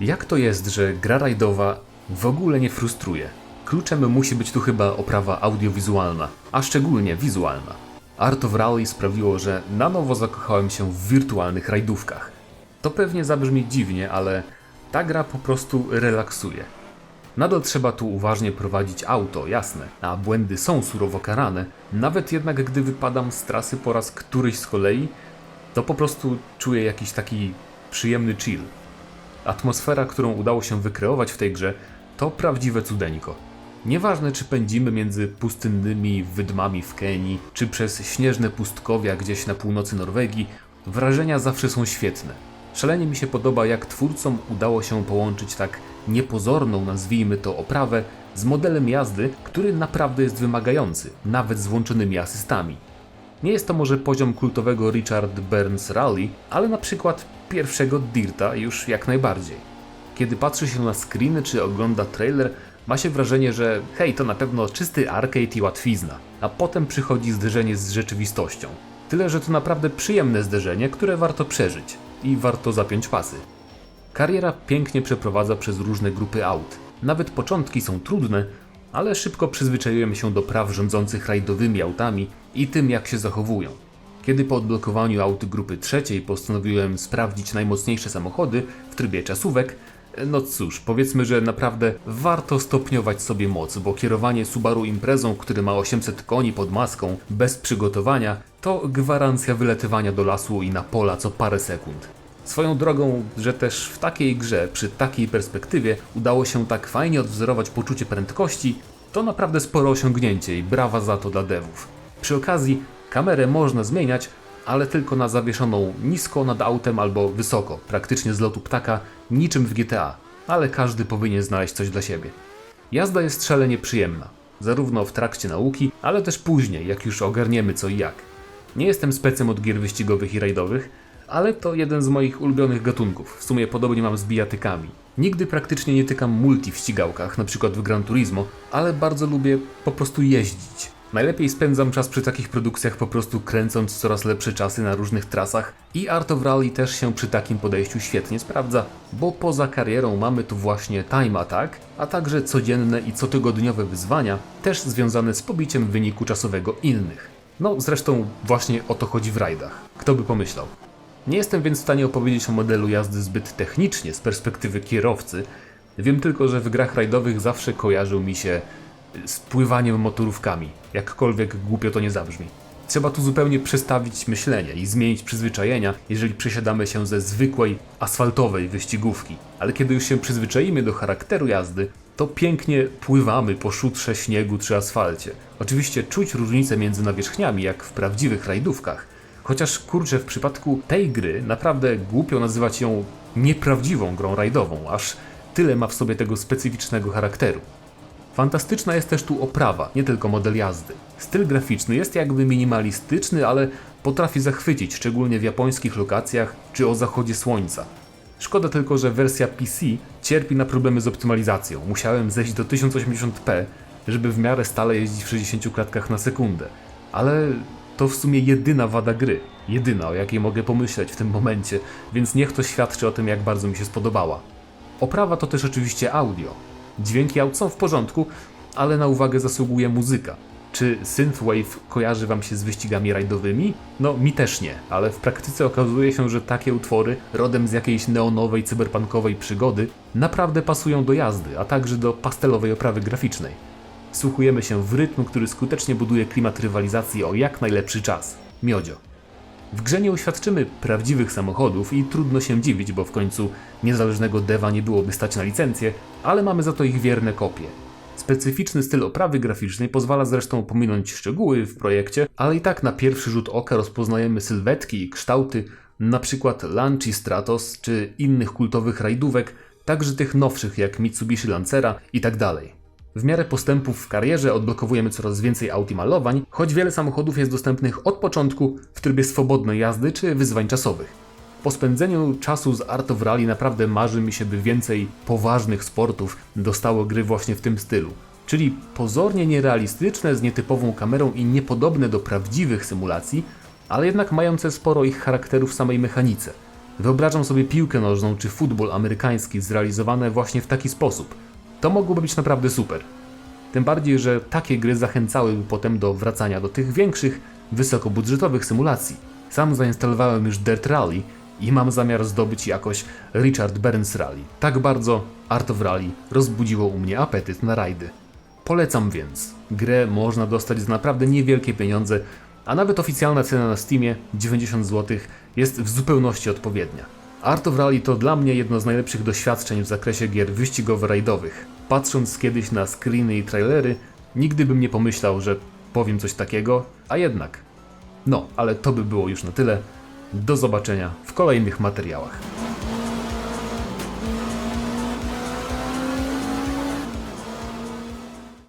Jak to jest, że gra rajdowa w ogóle nie frustruje? Kluczem musi być tu chyba oprawa audiowizualna, a szczególnie wizualna. Art of Rally sprawiło, że na nowo zakochałem się w wirtualnych rajdówkach. To pewnie zabrzmi dziwnie, ale ta gra po prostu relaksuje. Nadal trzeba tu uważnie prowadzić auto, jasne, a błędy są surowo karane. Nawet jednak gdy wypadam z trasy po raz któryś z kolei, to po prostu czuję jakiś taki przyjemny chill. Atmosfera, którą udało się wykreować w tej grze, to prawdziwe cudeńko. Nieważne, czy pędzimy między pustynnymi wydmami w Kenii, czy przez śnieżne pustkowia gdzieś na północy Norwegii, wrażenia zawsze są świetne. Szalenie mi się podoba, jak twórcom udało się połączyć tak niepozorną, nazwijmy to, oprawę z modelem jazdy, który naprawdę jest wymagający, nawet z włączonymi asystami. Nie jest to może poziom kultowego Richard Burns Rally, ale na przykład pierwszego Dirta już jak najbardziej. Kiedy patrzy się na screeny czy ogląda trailer, ma się wrażenie, że hej, to na pewno czysty arcade i łatwizna, a potem przychodzi zderzenie z rzeczywistością. Tyle, że to naprawdę przyjemne zderzenie, które warto przeżyć i warto zapiąć pasy. Kariera pięknie przeprowadza przez różne grupy aut. Nawet początki są trudne, ale szybko przyzwyczaiłem się do praw rządzących rajdowymi autami i tym, jak się zachowują. Kiedy po odblokowaniu aut grupy trzeciej postanowiłem sprawdzić najmocniejsze samochody w trybie czasówek, no cóż, powiedzmy, że naprawdę warto stopniować sobie moc, bo kierowanie Subaru Imprezą, który ma 800 koni pod maską, bez przygotowania, to gwarancja wyletywania do lasu i na pola co parę sekund. Swoją drogą, że też w takiej grze, przy takiej perspektywie udało się tak fajnie odwzorować poczucie prędkości, to naprawdę spore osiągnięcie i brawa za to dla devów. Przy okazji, kamerę można zmieniać, ale tylko na zawieszoną nisko nad autem albo wysoko, praktycznie z lotu ptaka, niczym w GTA, ale każdy powinien znaleźć coś dla siebie. Jazda jest szalenie przyjemna, zarówno w trakcie nauki, ale też później, jak już ogarniemy co i jak. Nie jestem specem od gier wyścigowych i rajdowych, ale to jeden z moich ulubionych gatunków. W sumie podobnie mam z bijatykami. Nigdy praktycznie nie tykam multi w ścigałkach, przykład w Gran Turismo, ale bardzo lubię po prostu jeździć. Najlepiej spędzam czas przy takich produkcjach po prostu kręcąc coraz lepsze czasy na różnych trasach i Art of Rally też się przy takim podejściu świetnie sprawdza, bo poza karierą mamy tu właśnie time attack, a także codzienne i cotygodniowe wyzwania, też związane z pobiciem wyniku czasowego innych. No zresztą właśnie o to chodzi w rajdach. Kto by pomyślał? Nie jestem więc w stanie opowiedzieć o modelu jazdy zbyt technicznie z perspektywy kierowcy. Wiem tylko, że w grach rajdowych zawsze kojarzył mi się z pływaniem motorówkami, jakkolwiek głupio to nie zabrzmi. Trzeba tu zupełnie przestawić myślenie i zmienić przyzwyczajenia, jeżeli przesiadamy się ze zwykłej, asfaltowej wyścigówki. Ale kiedy już się przyzwyczaimy do charakteru jazdy, to pięknie pływamy po szutrze śniegu czy asfalcie. Oczywiście czuć różnicę między nawierzchniami, jak w prawdziwych rajdówkach. Chociaż kurczę, w przypadku tej gry naprawdę głupio nazywać ją nieprawdziwą grą rajdową, aż tyle ma w sobie tego specyficznego charakteru. Fantastyczna jest też tu oprawa, nie tylko model jazdy. Styl graficzny jest jakby minimalistyczny, ale potrafi zachwycić, szczególnie w japońskich lokacjach czy o zachodzie słońca. Szkoda tylko, że wersja PC cierpi na problemy z optymalizacją. Musiałem zejść do 1080p, żeby w miarę stale jeździć w 60 klatkach na sekundę. Ale to w sumie jedyna wada gry. Jedyna, o jakiej mogę pomyśleć w tym momencie, więc niech to świadczy o tym, jak bardzo mi się spodobała. Oprawa to też oczywiście audio. Dźwięki aut są w porządku, ale na uwagę zasługuje muzyka. Czy Synthwave kojarzy Wam się z wyścigami rajdowymi? No, mi też nie, ale w praktyce okazuje się, że takie utwory, rodem z jakiejś neonowej, cyberpunkowej przygody, naprawdę pasują do jazdy, a także do pastelowej oprawy graficznej. Wsłuchujemy się w rytm, który skutecznie buduje klimat rywalizacji o jak najlepszy czas. Miodzio. W grze nie uświadczymy prawdziwych samochodów i trudno się dziwić, bo w końcu niezależnego deva nie byłoby stać na licencję, ale mamy za to ich wierne kopie. Specyficzny styl oprawy graficznej pozwala zresztą pominąć szczegóły w projekcie, ale i tak na pierwszy rzut oka rozpoznajemy sylwetki i kształty, przykład Lancia Stratos czy innych kultowych rajdówek, także tych nowszych jak Mitsubishi Lancera i tak. W miarę postępów w karierze odblokowujemy coraz więcej aut i malowań, choć wiele samochodów jest dostępnych od początku w trybie swobodnej jazdy czy wyzwań czasowych. Po spędzeniu czasu z Art of Rally naprawdę marzy mi się, by więcej poważnych sportów dostało gry właśnie w tym stylu. Czyli pozornie nierealistyczne, z nietypową kamerą i niepodobne do prawdziwych symulacji, ale jednak mające sporo ich charakteru w samej mechanice. Wyobrażam sobie piłkę nożną czy futbol amerykański zrealizowane właśnie w taki sposób. To mogłoby być naprawdę super. Tym bardziej, że takie gry zachęcałyby potem do wracania do tych większych, wysokobudżetowych symulacji. Sam zainstalowałem już Dirt Rally i mam zamiar zdobyć jakoś Richard Burns Rally. Tak bardzo Art of Rally rozbudziło u mnie apetyt na rajdy. Polecam więc. Grę można dostać za naprawdę niewielkie pieniądze, a nawet oficjalna cena na Steamie 90 zł jest w zupełności odpowiednia. Art of Rally to dla mnie jedno z najlepszych doświadczeń w zakresie gier wyścigowo-rajdowych. Patrząc kiedyś na screeny i trailery, nigdy bym nie pomyślał, że powiem coś takiego, a jednak. No, ale to by było już na tyle. Do zobaczenia w kolejnych materiałach.